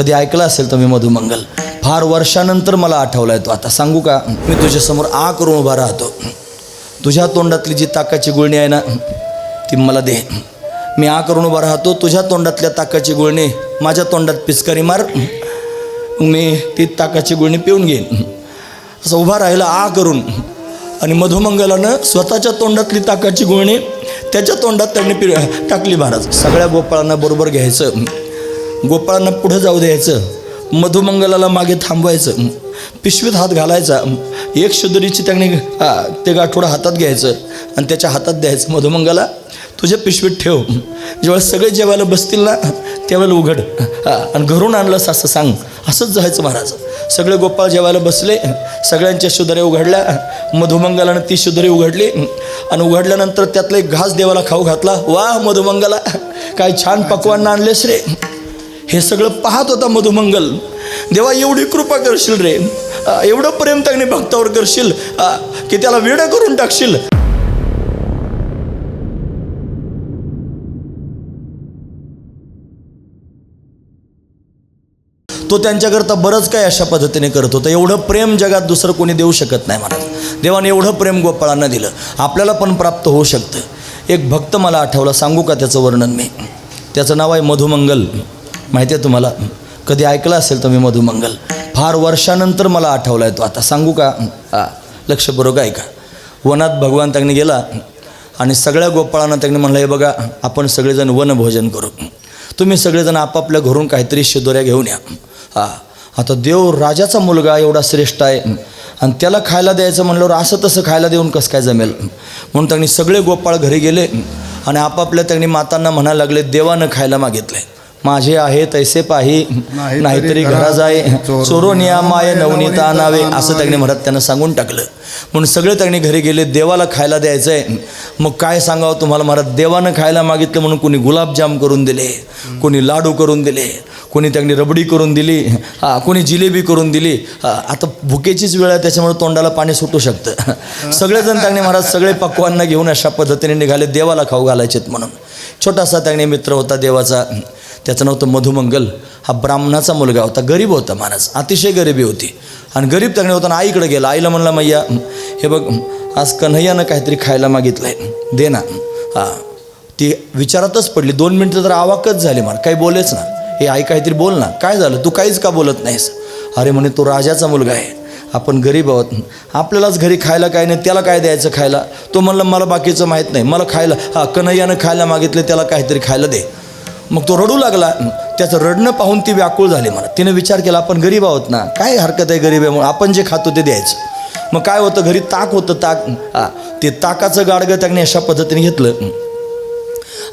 कधी ऐकलं असेल तुम्ही मधुमंगल. फार वर्षानंतर मला आठवला आहे तो आता सांगू का? मी तुझ्यासमोर आ करून उभा राहतो. तुझ्या तोंडातली जी ताकाची गुळणी आहे ना ती मला दे. मी आ करून उभा राहतो. तुझ्या तोंडातल्या ताकाची गुळणी माझ्या तोंडात पिचकारी मार. मी ती ताकाची गुळणी पिऊन घेईन. असं उभा राहिला आ करून. आणि मधुमंगलानं स्वतःच्या तोंडातली ताकाची गुळणी त्याच्या तोंडात त्यांनी पि टाकली महाराज. सगळ्या गोपाळांना बरोबर घ्यायचं. गोपाळांना पुढं जाऊ द्यायचं. मधुमंगलाला मागे थांबवायचं. पिशवीत हात घालायचा. एक शुद्धरीची त्याने ते गाठोडं हातात घ्यायचं आणि त्याच्या हातात द्यायचं. मधुमंगला तुझ्या पिशवीत ठेव. जेव्हा सगळे जेवायला बसतील ना त्यावेळेला उघड. आणि घरून आणलंस असं सांग. असंच जायचं महाराज. सगळे गोपाळ जेवायला बसले. सगळ्यांच्या शुदऱ्या उघडल्या. मधुमंगलानं ती शुदरी उघडली. आणि उघडल्यानंतर त्यातला एक घास देवाला खाऊ घातला. वा मधुमंगला. काय छान पकवान आणलेस रे. हे सगळं पाहत होता मधुमंगल. देवा एवढी कृपा करशील रे. एवढं प्रेम त्याने भक्तावर करशील की त्याला वेडं करून टाकशील. तो त्यांच्याकरता बरंच काय अशा पद्धतीने करत होता. एवढं प्रेम जगात दुसरं कोणी देऊ शकत नाही महाराज देवाने एवढं प्रेम गोपाळांना दिलं. आपल्याला पण प्राप्त होऊ शकतं. एक भक्त मला आठवला सांगू का त्याचं वर्णन मी? त्याचं नाव आहे मधुमंगल. माहिती आहे तुम्हाला? कधी ऐकलं असेल तुम्ही मधुमंगल? फार वर्षानंतर मला आठवला आहे तो आता. सांगू का? लक्षपूर्वक ऐका वनात भगवान त्यांनी गेला आणि सगळ्या गोपाळांना त्यांनी म्हणलं हे बघा आपण सगळेजण वनभोजन करू. तुम्ही सगळेजण आपापल्या घरून काहीतरी शिदोऱ्या घेऊन या. हा आता देव राजाचा मुलगा एवढा श्रेष्ठ आहे. आणि त्याला खायला द्यायचं म्हणल्यावर असं तसं खायला देऊन कसं काय जमेल? म्हणून त्यांनी सगळे गोपाळ घरी गेले आणि आपापल्या त्यांनी मातांना म्हणायला लागले देवानं खायला मागितलंय. माझे आहे तैसे पाही नाहीतरी घरा जाय चोरून चोरून या माय नवनीत नावे असं. त्यांनी म्हणत त्यांना सांगून टाकलं. म्हणून सगळे त्यांनी घरी गेले देवाला खायला द्यायचं आहे मग काय सांगावं तुम्हाला? महाराज देवानं खायला मागितलं म्हणून कोणी गुलाबजाम करून दिले कोणी लाडू करून दिले कोणी त्यांनी रबडी करून दिली हा कोणी जिलेबी करून दिली. आता भुकेचीच वेळ आहे त्याच्यामुळे तोंडाला पाणी सुटू शकतं. सगळेजण त्यांनी महाराज सगळे पक्वांना घेऊन अशा पद्धतीने निघाले देवाला खाऊ घालायचेत म्हणून. छोटासा त्यांनी मित्र होता देवाचा. त्याचं नाव होतं मधुमंगल. हा ब्राह्मणाचा मुलगा होता गरीब होता माणस अतिशय गरिबी होती. आणि गरीब त्याकडे होता आईकडे गेला. आईला म्हणला मैया हे बघ आज कन्हैयानं काहीतरी खायला मागितलंय. दे ना. हा. ती विचारातच पडली. दोन मिनटं तर आवाकच झाली मला. काही बोलेच ना. हे आई काहीतरी बोल ना. काय झालं? तू काहीच का बोलत नाहीस? अरे म्हणे तो राजाचा मुलगा आहे. आपण गरीब आहोत. आपल्यालाच घरी खायला काय नाही त्याला काय द्यायचं खायला? तो म्हणलं मला बाकीचं माहीत नाही. मला खायला हा कन्हैयानं खायला मागितलं त्याला काहीतरी खायला दे. मग तो रडू लागला. त्याचं रडणं पाहून ती व्याकुळ झाली मला. तिने विचार केला आपण गरीब आहोत ना? काय हरकत आहे गरीब आहे म्हणून आपण जे खातो ते द्यायचं. मग काय होतं? घरी ताक होतं ताक. हा ते ताकाचं गाडगं त्याने अशा पद्धतीने घेतलं.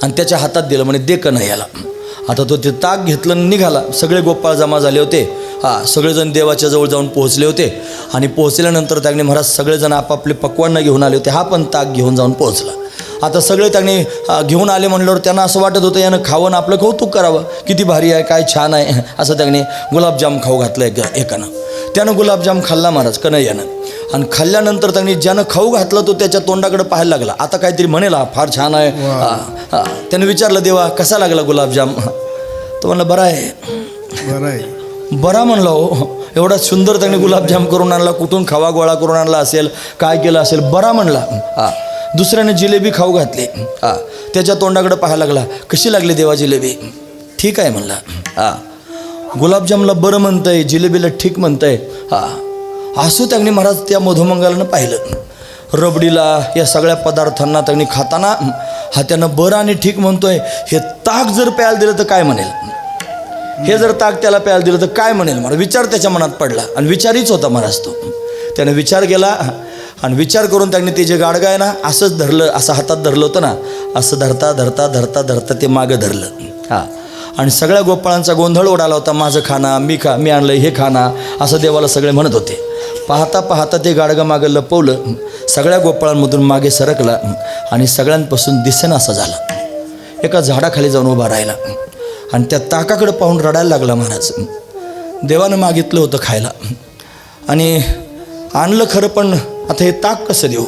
आणि त्याच्या हातात दिलं म्हणे दे याला. आता तो ते ताक घेतलं निघाला. सगळे गोपाळ जमा झाले होते. हा सगळेजण देवाच्या जवळ जाऊन पोहोचले होते. आणि पोहोचल्यानंतर त्याने महाराज सगळेजण आपापले पक्वांना घेऊन आले होते. हा पण ताक घेऊन जाऊन पोहोचला. आता सगळे त्याने घेऊन आले म्हणल्यावर त्यांना असं वाटत होतं यानं खावं आपलं कौतुक करावं. किती भारी आहे काय छान आहे असं त्याने गुलाबजाम खाऊ घातलं एक एकानं. त्यानं गुलाबजाम खाल्ला महाराज कन्हैयानं आणि खाल्ल्यानंतर त्यांनी ज्यानं खाऊ घातलं तो त्याच्या तोंडाकडे पाहायला लागला. आता काहीतरी म्हणेल हा फार छान आहे. हा, हा. त्याने विचारलं देवा कसा लागला गुलाबजाम? तो म्हणलं बरा आहे. बरं आहे. बरा म्हणलं हो. एवढा सुंदर त्याने गुलाबजाम करून आणला कुठून खवा गोळा करून आणला असेल काय केलं असेल बरा म्हणला. हा. दुसऱ्याने जिलेबी खाऊ घातली. हा त्याच्या तोंडाकडे पाहायला लागला कशी लागली देवा जिलेबी? ठीक आहे म्हणला. हा गुलाबजामला बरं म्हणतंय जिलेबीला ठीक म्हणतंय. हा. असू त्यांनी महाराज त्या मधुमंगालानं पाहिलं. रबडीला या सगळ्या पदार्थांना त्यांनी खाताना हा त्यानं बरं आणि ठीक म्हणतोय हे ताक जर प्यायला दिलं तर काय म्हणेल? हे जर ताक त्याला प्यायला दिलं तर काय म्हणेल? मला विचार त्याच्या मनात पडला आणि विचारीच होता महाराज तो. त्याने विचार केला आणि विचार करून त्यांनी ते जे गाडगं आहे ना असंच धरलं असं हातात धरलं होतं ना असं धरता धरता धरता धरता ते मागं धरलं. हां. आणि सगळ्या गोपाळांचा गोंधळ उडाला होता माझं खाना मी खा मी आणलं हे खाना असं देवाला सगळे म्हणत होते. पाहता पाहता ते गाडगं मागं लपवलं सगळ्या गोपाळांमधून मागे सरकला आणि सगळ्यांपासून दिसेना असं झालं. एका झाडाखाली जाऊन उभा राहिला आणि त्या ताकाकडे पाहून रडायला लागला महाराज. देवानं मागितलं होतं खायला. आणि आणलं खरं पण आता हे ताक कसं देऊ?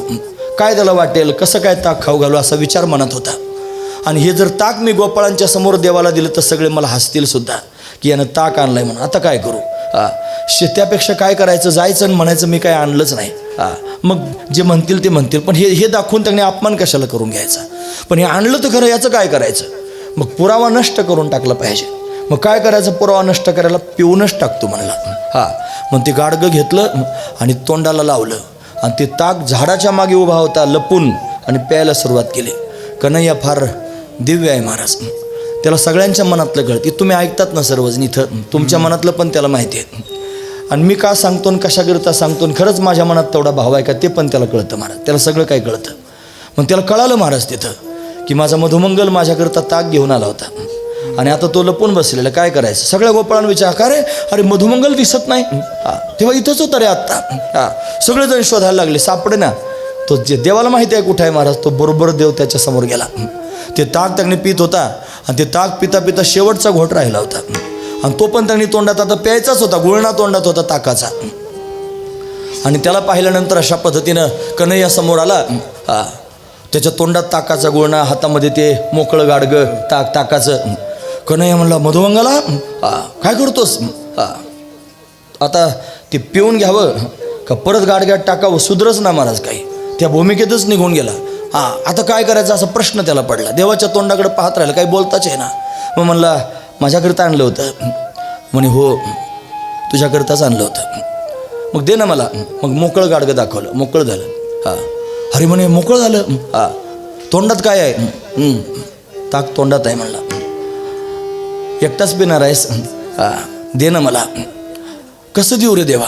काय त्याला वाटेल? कसं काय ताक खाऊ घालू? असा विचार मनात होता. आणि हे जर ताक मी गोपाळांच्या समोर देवाला दिलं तर सगळे मला हसतील सुद्धा की यानं ताक आणलंय म्हणून. आता काय करू? हा शे त्यापेक्षा काय करायचं? जायचं आणि म्हणायचं मी काय आणलंच नाही. हा मग जे म्हणतील ते म्हणतील. पण हे हे दाखवून त्यांनी अपमान कशाला करून घ्यायचा? पण हे आणलं तर खरं याचं काय करायचं? मग पुरावा नष्ट करून टाकला पाहिजे. मग काय करायचं पुरावा नष्ट करायला? पिऊनच टाकतो म्हणला. हा मग ते गाडगं घेतलं आणि तोंडाला लावलं. आणि ते ताक झाडाच्या मागे उभा होता लपून आणि प्यायला सुरुवात केली. कन्हैया फार दिव्य आहे महाराज. त्याला सगळ्यांच्या मनातलं कळते. तुम्ही ऐकतात ना सर्वजण इथं? तुमच्या मनातलं पण त्याला माहिती आहे. आणि मी का सांगतो आणि कशाकरिता सांगतो आणि खरंच माझ्या मनात तेवढा भाव आहे का ते पण त्याला कळतं महाराज. त्याला सगळं काही कळतं. मग त्याला कळालं महाराज तिथं की माझा मधुमंगल माझ्याकरता ताक घेऊन आला होता. आणि आता तो लपून बसलेला काय करायचं? सगळ्या गोपाळांना विचार का रे अरे मधुमंगल दिसत नाही? हा तेव्हा इथंच होता रे आत्ता. हा सगळेजण शोधायला लागले सापडे ना. तो जे देवाला माहिती आहे कुठे आहे महाराज तो बरोबर देव त्याच्यासमोर गेला. ते ताक त्याने पित होता आणि ते ताक पिता पिता शेवटचा घोट राहिला होता. आणि तो पण त्यांनी तोंडात आता प्यायचाच होता गुळणा तोंडात होता ताकाचा. आणि त्याला पाहिल्यानंतर अशा पद्धतीनं कन्हैया समोर आला. हा त्याच्या तोंडात ताकाचा गुळणा हातामध्ये ते मोकळं गाडगं ताक ताकाचं. कन्हैया म्हणला मधुमंगला काय करतोस? आता ते पिऊन घ्यावं का परत गाडग्यात टाकावं? सुधरच ना महाराज काही. त्या भूमिकेतच निघून गेला. हा आता काय करायचं असा प्रश्न त्याला पडला. देवाच्या तोंडाकडे पाहत राहिलं काही बोलताच आहे ना मग म्हणला माझ्याकरिता आणलं होतं. म्हणे हो तुझ्याकरिताच आणलं होतं. मग दे ना मला. मग मोकळं गाडगं दाखवलं. मोकळं झालं. हा. अरे म्हणे मोकळं झालं. हा. तोंडात काय आहे? ताक तोंडात आहे म्हणला. एकटाच पिणार आहेस? दे ना मला. कसं देऊ रे देवा?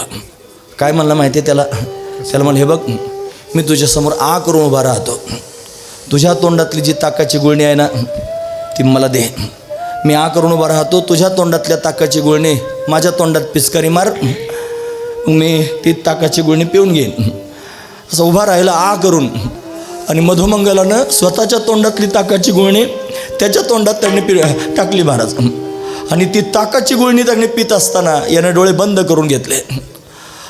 काय म्हणला माहिती आहे त्याला? त्याला म्हणलं हे बघ मी तुझ्यासमोर आ करून उभा राहतो. तुझ्या तोंडातली जी ताकाची गुळणी आहे ना ती मला दे. मी आ करून उभा राहतो तुझ्या तोंडातल्या ताकाची गुळणी माझ्या तोंडात पिचकारी मार. मग मी ती ताकाची गुळणी पिऊन घेईन. असं उभा राहिला आ करून. आणि मधुमंगलानं स्वतःच्या तोंडातली ताकाची गुळणी त्याच्या तोंडात त्यांनी पि टाकली महाराज. आणि ती ताकाची गुळणी त्याने पित असताना यानं डोळे बंद करून घेतले.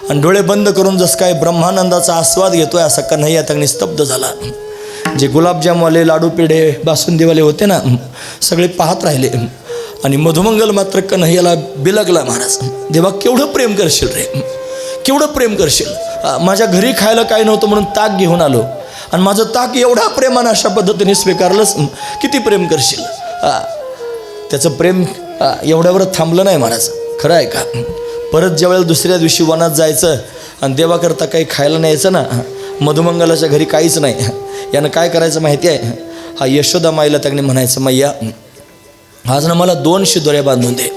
आणि डोळे बंद करून जसं काय ब्रह्मानंदाचा आस्वाद घेतोय असा कन्हैया त्याने स्तब्ध झाला. जे गुलाबजामवाले लाडू पेढे बासुंदीवाले होते ना सगळे पाहत राहिले. आणि मधुमंगल मात्र कन्हैयाला बिलगला महाराज देवा केवढं प्रेम करशील रे? केवढं प्रेम करशील? माझ्या घरी खायला काय नव्हतं म्हणून ताक घेऊन आलो. आणि माझं ताक एवढा प्रेमानं अशा पद्धतीने स्वीकारलंच किती प्रेम करशील? त्याचं प्रेम एवढ्यावर थांबलं नाही महाराज खरं आहे का? परत ज्यावेळेला दुसऱ्या दिवशी वनात जायचं आणि देवाकरता काही खायला न्यायचं ना मधुमंगलाच्या घरी काहीच नाही. यानं काय करायचं माहिती आहे? हा यशोदा माईला त्याने म्हणायचं मैया आज ना मला दोन शिदोऱ्या बांधून दे.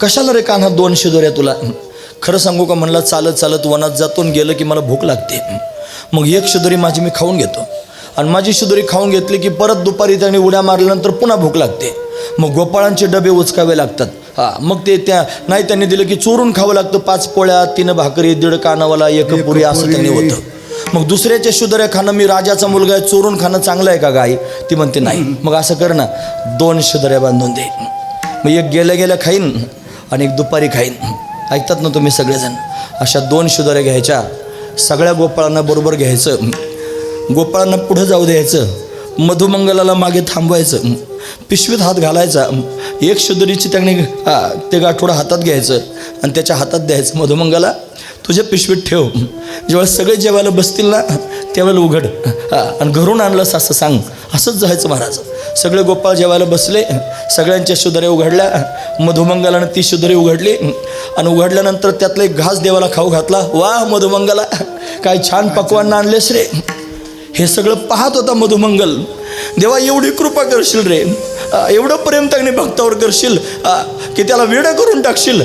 कशाला रे कान्हा दोन शिदोऱ्या तुला? खरं सांगू का म्हणलं चालत चालत वनात जातून गेलं की मला भूक लागते. मग एक शिदोरी माझी मी खाऊन घेतो. आणि माझी शिदोरी खाऊन घेतली की परत दुपारी त्याने उड्या मारल्यानंतर पुन्हा भूक लागते. मग गोपाळांचे डबे उचकावे लागतात. हा मग ते त्या नाही त्यांनी दिलं की चोरून खावं लागतं. पाच पोळ्या तीन भाकरी दीड कानावाला एक पुरी असं त्यांनी होतं. मग दुसऱ्याच्या शुदऱ्या खाणं मी राजाचा मुलगा आहे चोरून खाणं चांगलं आहे का गाई? ती म्हणते नाही. मग असं कर ना दोन शुदऱ्या बांधून दे. मग एक गेल्या गेल्या खाईन आणि एक दुपारी खाईन. ऐकतात ना तुम्ही सगळेजण? अशा दोन शुदऱ्या घ्यायच्या सगळ्या गोपाळांना बरोबर घ्यायचं गोपाळांना पुढं जाऊ द्यायचं मधुमंगलाला मागे थांबवायचं. पिशवीत हात घालायचा. एक शुदरीची त्याने हा, ते गाठोडं हातात घ्यायचं आणि त्याच्या हातात द्यायचं मधुमंगला. तुझ्या पिशवीत ठेव. जेव्हा सगळे जेवायला बसतील ना त्यावेळेला उघड. हा, आणि घरून आणलंस असं सांग. असंच जायचं महाराज. सगळे गोपाळ जेवायला बसले सगळ्यांच्या शुदऱ्या उघडल्या मधुमंगलानं ती शुदरी उघडली आणि उघडल्यानंतर त्यातला एक घास देवाला खाऊ घातला. वा मधुमंगला! काय छान पकवान आणलेस रे. हे सगळं पाहत होता मधुमंगल. देवा एवढी कृपा करशील रे. एवढं प्रेम त्याने भक्तावर करशील की त्याला वेडं करून टाकशील.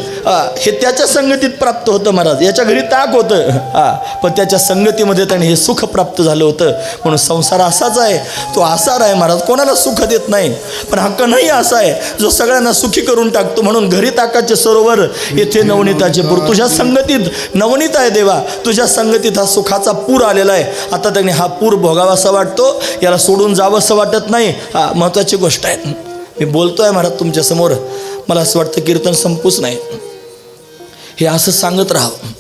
हे त्याच्या संगतीत प्राप्त होतं महाराज. याच्या घरी ताक होतं. हा पण त्याच्या संगतीमध्ये त्याने हे सुख प्राप्त झालं होतं. म्हणून संसार असाच आहे. तो आसार आहे महाराज. कोणाला सुख देत नाही. पण हक्क नाही असा आहे. जो सगळ्यांना सुखी करून टाकतो. म्हणून घरी ताकाचे सरोवर येथे नवनीताचे पूर तुझ्या संगतीत नवनीत आहे देवा. तुझ्या संगतीत हा सुखाचा पूर आलेला आहे. आता त्याने हा पूर भोगावासा वाटतो. याला सोडून जावंसं वाटत नाही. हा महत्त्वाची गोष्ट आहे. मी बोलतो आहे महाराज तुमच्यासमोर मला असं वाटतं कीर्तन संपूच नाही. हे असं सांगत राहावं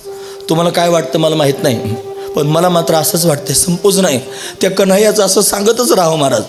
तुम्हाला काय वाटतं मला माहीत नाही. पण मला मात्र असंच वाटतं संपूच नाही. त्या कन्हैयाचं असं सांगतच राहावं हो महाराज.